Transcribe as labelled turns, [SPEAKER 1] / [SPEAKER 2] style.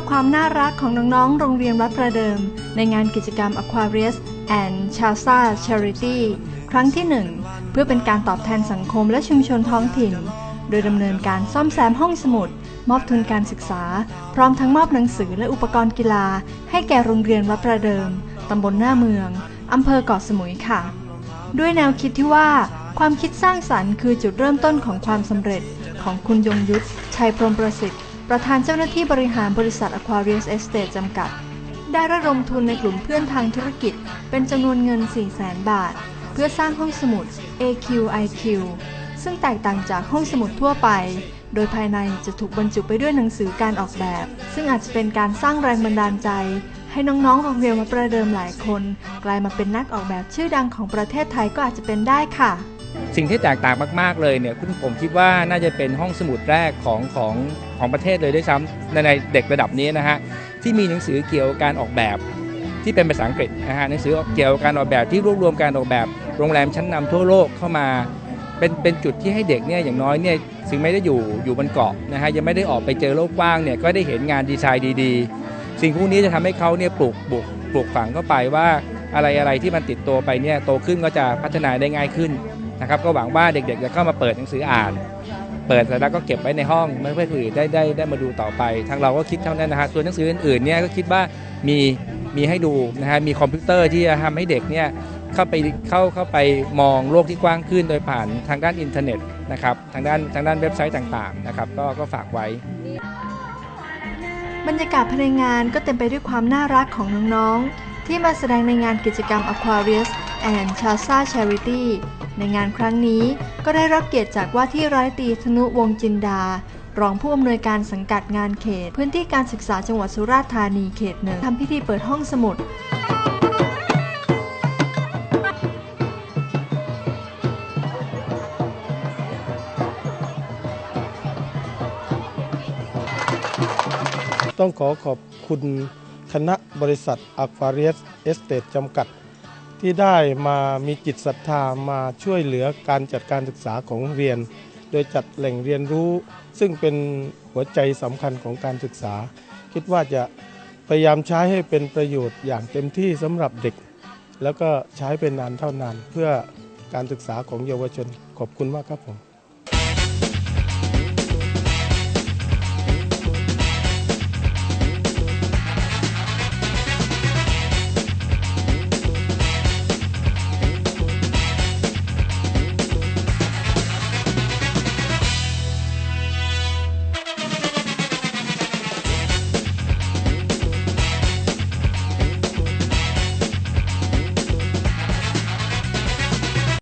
[SPEAKER 1] พความน่ารักของน้องๆ โรงเรียนวัดประเดิม ในงานกิจกรรม Aquarius and Chalsa Charity ครั้งที่ 1 เพื่อเป็นการตอบแทนสังคมและชุมชนท้องถิ่น โดยดำเนินการซ่อมแซมห้องสมุด มอบทุนการศึกษา พร้อมทั้งมอบหนังสือและอุปกรณ์กีฬา ให้แก่โรงเรียนวัดประเดิมตำบลหน้าเมืองอำเภอเกาะสมุยค่ะ ด้วยแนวคิดที่ว่า ความคิดสร้างสรรค์คือจุดเริ่มต้นของความสำเร็จของคุณยงยุทธชัยพรมประสิทธิ์ ประธานเจ้าหน้าที่บริหารบริษัท Aquarius Estate จำกัด ได้ระดมทุนในกลุ่มเพื่อนทางธุรกิจ เป็นจำนวนเงิน 400,000บาท เพื่อสร้างห้องสมุด AQIQ ซึ่งแตกต่างจากห้องสมุดทั่วไป โดยภายในจะถูกบรรจุไปด้วยหนังสือการออกแบบ ซึ่งอาจจะเป็นการสร้างแรงบันดาลใจ ให้น้องๆโรงเรียนมาประเดิมหลายคน กลายมาเป็นนักออกแบบชื่อดังของประเทศไทยก็อาจจะเป็นได้ค่ะ
[SPEAKER 2] สิ่งที่แตกต่างมาก ๆ เลยเนี่ยซึ่งผมคิดว่าน่าจะเป็นห้องสมุดแรกของของของประเทศเลยด้วยซ้ำในในเด็กระดับนี้นะฮะที่มีหนังสือเกี่ยวกับการออกแบบที่เป็นภาษาอังกฤษนะฮะหนังสือเกี่ยวกับการออกแบบที่รวบรวมการออกแบบโรงแรมชั้นนำทั่วโลกเข้ามาเป็นเป็นจุดที่ให้เด็กเนี่ยอย่างน้อยเนี่ยถึงไม่ได้อยู่อยู่บนเกาะนะฮะยังไม่ได้ออกไปเจอโลกกว้างเนี่ยก็ได้เห็นงานดีไซน์ดีๆ สิ่งพวกนี้จะทำให้เขาเนี่ยปลูกปลูกปลูกฝังเข้าไปว่าอะไรอะไรที่มันติดตัวไปเนี่ยโตขึ้นก็จะพัฒนาได้ง่ายขึ้น นะครับก็หวังว่าเด็กๆจะเข้ามาเปิดหนังสืออ่าน เปิดเสร็จแล้วก็เก็บไว้ในห้องเพื่อคนอื่นได้ได้ได้มาดูต่อไป ทางเราก็คิดเท่านั้นนะฮะส่วนหนังสืออื่นๆเนี่ยก็คิดว่ามีมีให้ดูนะฮะมีคอมพิวเตอร์ที่จะทำให้เด็กเนี่ยเข้าไปเข้าเข้าไปมองโลกที่กว้างขึ้นโดยผ่านทางด้านอินเทอร์เน็ตนะครับทางด้านทางด้านเว็บไซต์ต่างๆนะครับก็ก็ฝากไว้
[SPEAKER 1] บรรยากาศภายในงานก็เต็มไปด้วยความน่ารักของน้องๆที่มาแสดงในงานกิจกรรม Aquarius and Chasa Charity ในงานครั้งนี้ก็ได้รับเกียรติจากว่าที่ร้อยตีธนุวงจินดา รองผู้อำนวยการสังกัดงานเขต พื้นที่การศึกษาจังหวัดสุราษฎร์ธานีเขตหนึ่งทำพิธีเปิดห้องสมุด
[SPEAKER 3] ต้องขอขอบคุณคณะบริษัท Aquarius Estate จำกัด ที่ได้มามีจิตศรัทธามาช่วยเหลือการจัดการศึกษาของโรงเรียน โดยจัดแหล่งเรียนรู้ ซึ่งเป็นหัวใจสำคัญของการศึกษา คิดว่าจะพยายามใช้ให้เป็นประโยชน์อย่างเต็มที่สำหรับเด็ก แล้วก็ใช้เป็นนานเท่านานเพื่อการศึกษาของเยาวชนขอบคุณมากครับผม